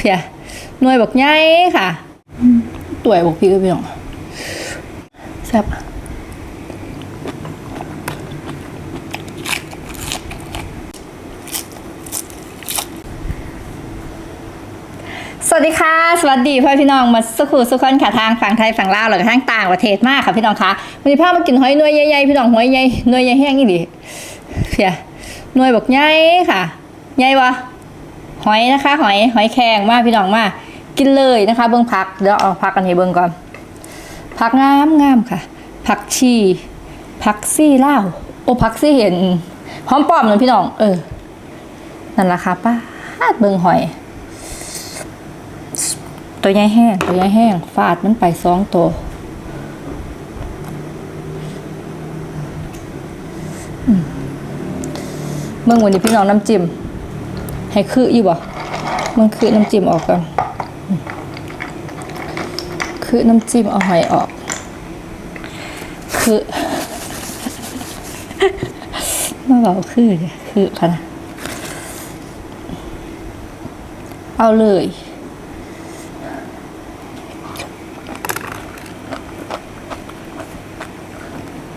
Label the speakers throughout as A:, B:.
A: เพียหน่วยบอกใหญ่ค่ะตัวบอกพี่ก็พี่น้องแซ่บสวัสดีค่ะ สวัสดีพ่อพี่น้องมาสุขุสุขคนค่ะทางฝั่งไทยฝั่งลาวหรือทางต่างประเทศมากค่ะพี่น้องคะวันนี้พามากินหอยนวยใหญ่ๆพี่น้องหอยใหญ่หน่วยใหญ่แห้งอีหลีเพียหน่วยบอกใหญ่ค่ะใหญ่ปะ หอยนะคะ หอยหอยแครงมากพี่น้องมากกินเลยนะคะ เบิ้งผักเดี๋ยวเอาผักกันให้เบิ้งก่อนผักงามงามค่ะ ผักชีผักซี่ล่าโอ้ผักซี่เห็นหอมปอมเลยพี่น้อง เออ นั่นละค่ะป้าดเบิ้งหอย ตัวใหญ่แห้ง ตัวใหญ่แห้งฟาดมันไปสองตัวอืมเบิ่งวันนี้พี่น้องน้ำจิ้ม ให้คืออยู่บ่มันคือน้ำจิ้มออกก่อนคือน้ำจิ้มเอาหอยออก คือมาเบาคือเนี่ยคือค่ะนะเอาเลย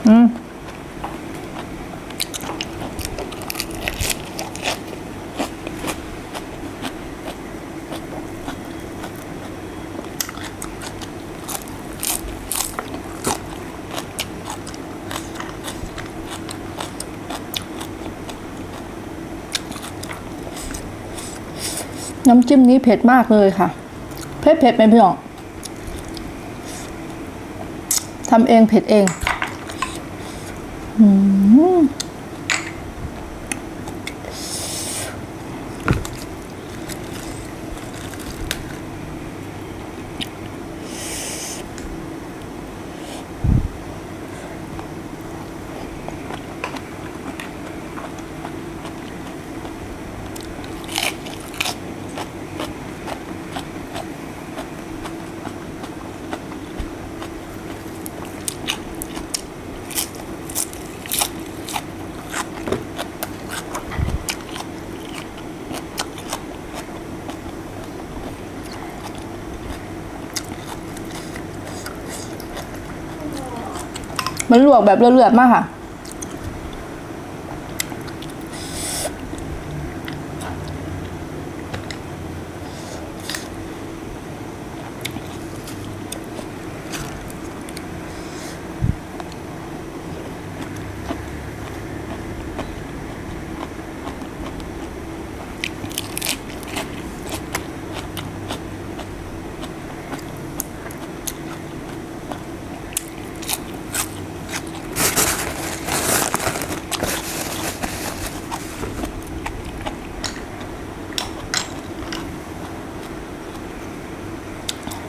A: อืม น้ำจิ้มนี้เผ็ดมากเลยค่ะ เผ็ดเผ็ดไหมพี่น้องทำเองเผ็ดเอง อืม มันลวกแบบเลือดๆมากค่ะ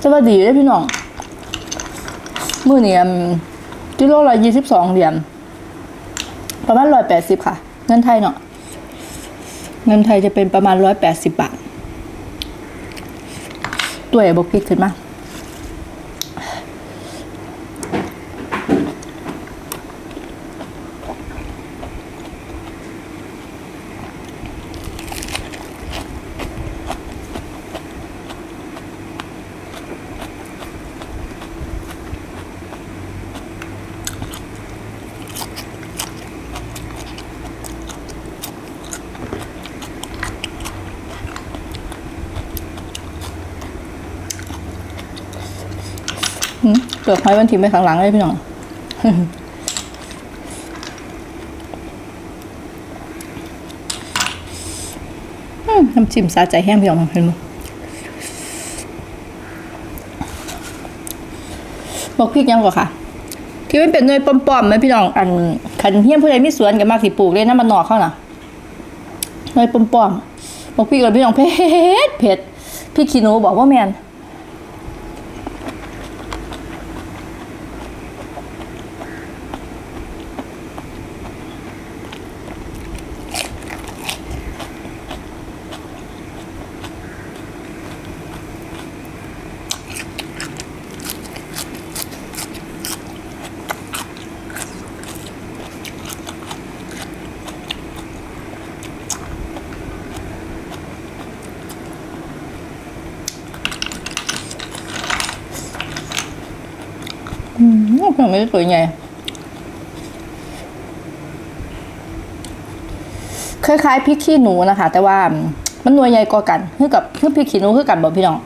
A: จะว่าดีเลยพี่น้อง มือเนี่ยกิโลละยี่สิบสองเหรียญประมาณร้อยแปดสิบค่ะ เงินไทยเนาะเงินไทยจะเป็นประมาณร้อยแปดสิบบาทตัวใหญ่บกพิกขึ้นมา เปลือกหอยมันถิ่มไปข้างหลังเลยพี่น้องน้ำจิ้มสาใจแห้งพี่น้องเห็นไหมบอกพริกยังกว่าค่ะ ที่มันเป็นเนยปอมๆไหมพี่น้องอันขันเฮี้ยมผู้ใดมีสวนกันมากสิปลูกเลยนะมันนอกเข้าน่ะเนยปอมๆบอกพริกเลยพี่น้องเผ็ดเผ็ดพี่ขี้หนูบอกว่าแมน ยังไม่ได้ตัวใหญ่คล้ายๆพริกขี้หนูนะคะ แต่ว่ามันหน่วยใหญ่กว่ากันคือกับคือพริกขี้หนูคือกันบอกพี่น้อง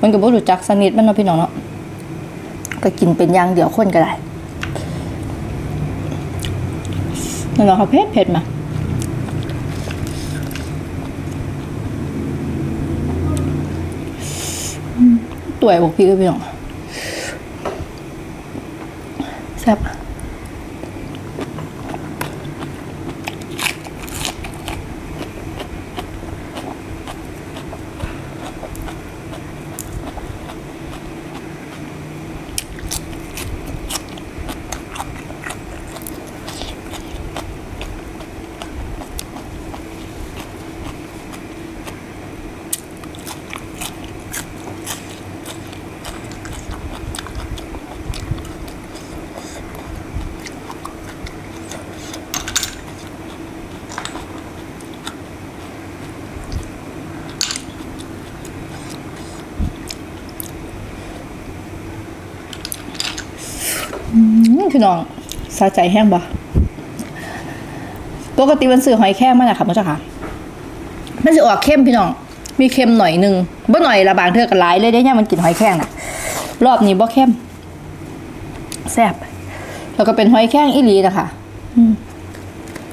A: มันก็บ่รู้จักสนิทมันเนาะพี่น้องเนาะก็กินเป็นอย่างเดียวคนก็ได้นั่นแหละเขาเผ็ดเผ็ดมาอืมตัวไอ้บอกพี่ก็พี่น้อง พี่น้องสะใจแห้งบ่ปกติมันซื้อหอยแครงมานะค่ะมั้งจ้ะค่ะ มันจะออกเข้มพี่น้อง มีเค็มหน่อยหนึงบ่หน่อยละบางเทือก็หลายเลยได้เนี่ยมันกินหอยแครงน่ะ รอบนี้บ่เข้มแซ่บแล้วก็เป็นหอยแครงอีหลีนะคะอืม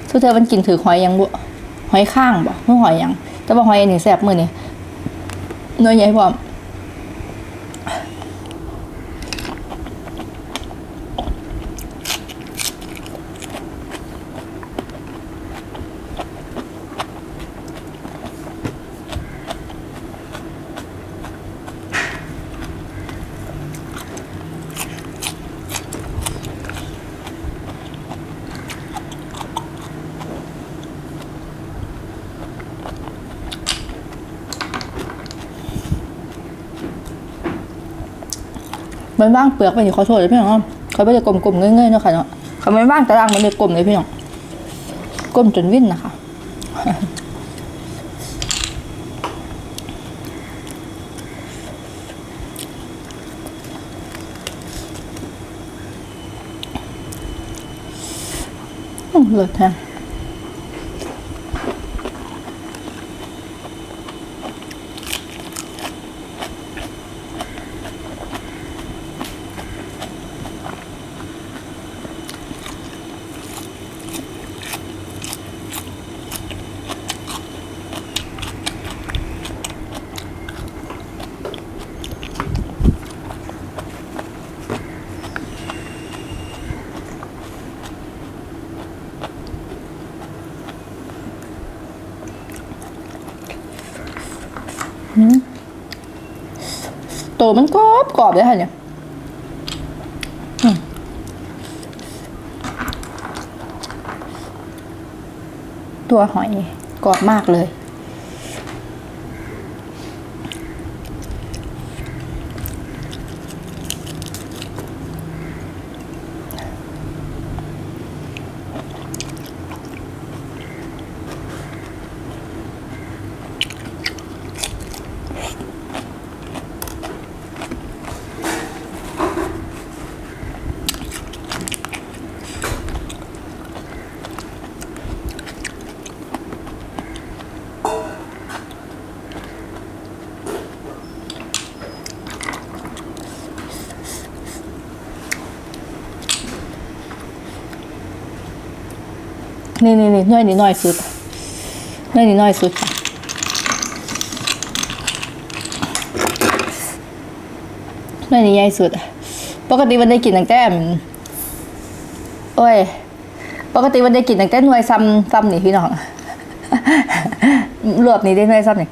A: สุดท้ายมันกินถือหอยยังบ่หอยข้างบ่เมื่อหอยยัง แต่ว่าหอยอันนี้แซ่บมือนี้หน่วยใหญ่พร้อม มันว่างเปลือกไปอยู่ขอโทษเลยพี่น้องเขาไม่ได้กลมๆเงยๆเนาะค่ะเนาะเขาไม่ว่างตารางมันเลยกลมเลยพี่น้องกลมจนวิ่นนะคะอืมเลิศแท้ ตมันกรอบกรอบเลยค่ะเนี่ยตัวหอยกรอบมากเลย นี่นี่นี่น่อยนี่น้อยสุดน่อยนี่น้อยสุดค่ะน่อยนี่ใหญ่สุด ปกติมันได้กินตั้งแต่อืมโอ้ย ปกติมันได้กินตั้งแต่หน่วยซ้ำซ้ำนี่พี่น้องรวบนี้ได้หน่วยซ้ำนี่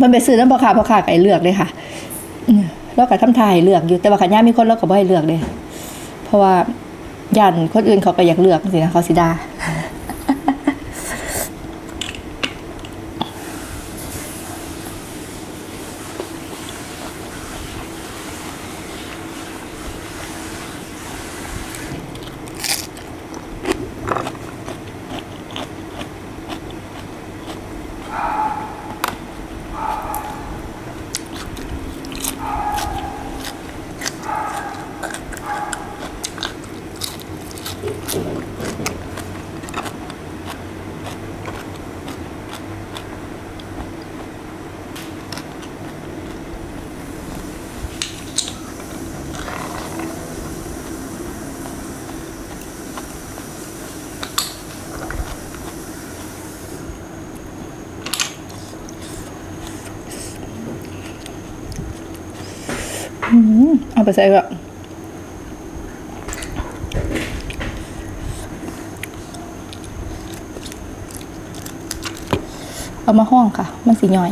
A: มันไปซื้อน้ำพอค้าพอค้าไก่เลือกเลยค่ะอืมแล้วก็ทำทายเลือกอยู่แต่ว่าขันย่ามีคนแล้วก็บ่ให้เลือกเลย เพราะว่า ยันคนอื่นเขาก็อยากเลือกสินะเขาสิดา อ อืมเอา ไปใส่ก็เอามาห้องค่ะ มันสีย่อย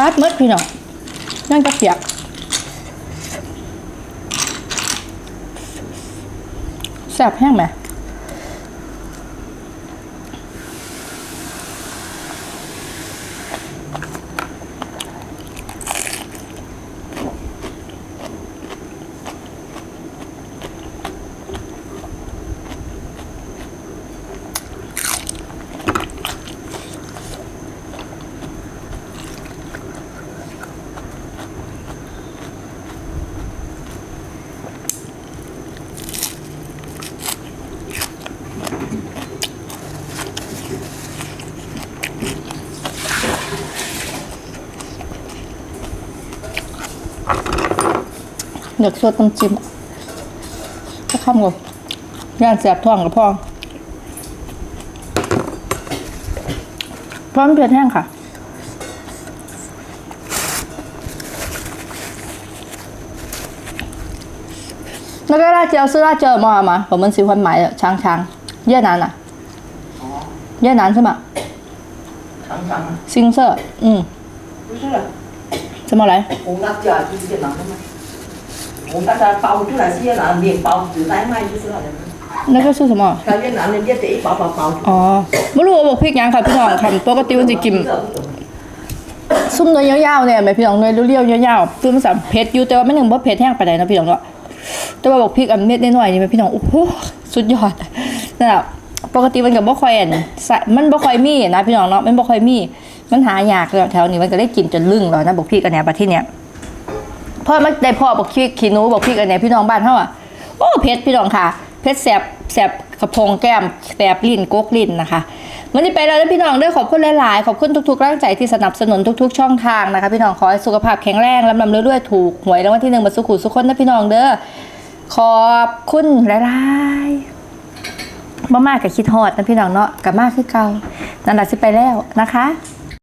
A: ปาดหมดพี่น้องนั่งก็เปียกแซ่บแห้งไหม อยากสดน้ำจิ้มก็ข้ามกับย่างแสบท้องกับพ่อพร้อมเดือดแห้งค่ะแล้วก็ราเจียวซื้อราเจียวมามาผมมัน
B: ซื้อค
A: นหมา
B: ย
A: ช้าง
B: ช้างเย่นานอะ
A: เย่นานใช่ไหมช้า
B: งช้าง
A: ซิงเซอร์ อืมไม่
B: ใช่หรอ
A: จะอะไร
B: ผมรักจ่าที่เย่นานใช่ไหม 红辣椒包出来是越南面包纸袋卖就是了的。
A: 那个是什么？
B: 它越南的面得一包包包。
A: อ๋อไม่รู้ว่าบอกพริกหยังค่ะพี่น้องค่ะปกติมันจะกิน ซุ่มเนยยาวๆเนี่ยแม่พี่น้องเนยเรียวๆยาวๆคือมันสามเผ็ดอยู่แต่ว่าไม่หนึ่งว่าเผ็ดแห้งไปไหนใดนะพี่น้องเนาะแต่ว่าบอกพริกอันเม็ดน้อยๆนี่แม่พี่น้องโอ้โหสุดยอดนั่นแหละปกติมันกับบ่ค่อยอันใส่มันบ่ค่อยมีนะพี่น้องเนาะมันบ่ค่อยมี มันหายากแถวนี้มันก็ได้กินจนลึ่งแล้วนะบอกพริกอันเนี้ยประเทศเนี้ย พ่อมันได้พ่อบอกพริกขี้หนูบอกพริกอันเนี้พี่น้องบ้านเฮาอะโอ้เผ็ดพี่น้องค่ะเผ็ดแสบแสบกระพงแก้มแสบลิ้นกกลิ้นนะคะวันนี้ไปแล้วนะพี่น้องด้อขอบคุณหลายๆ ขอบคุณทุกๆร่างใจที่สนับสนุนทุกๆ ช่องทางนะคะ พี่น้องขอให้สุขภาพแข็งแรงลำลำเรื่อยๆถูกหวยรางวัลที่หนึ่งมาสุขุสุขคนนะพี่น้องเด้อขอบคุณหลายๆมากกับคิดฮอดนะพี่น้องเนาะกับมากคือเก่านั่นแหละสิไปแล้วนะคะ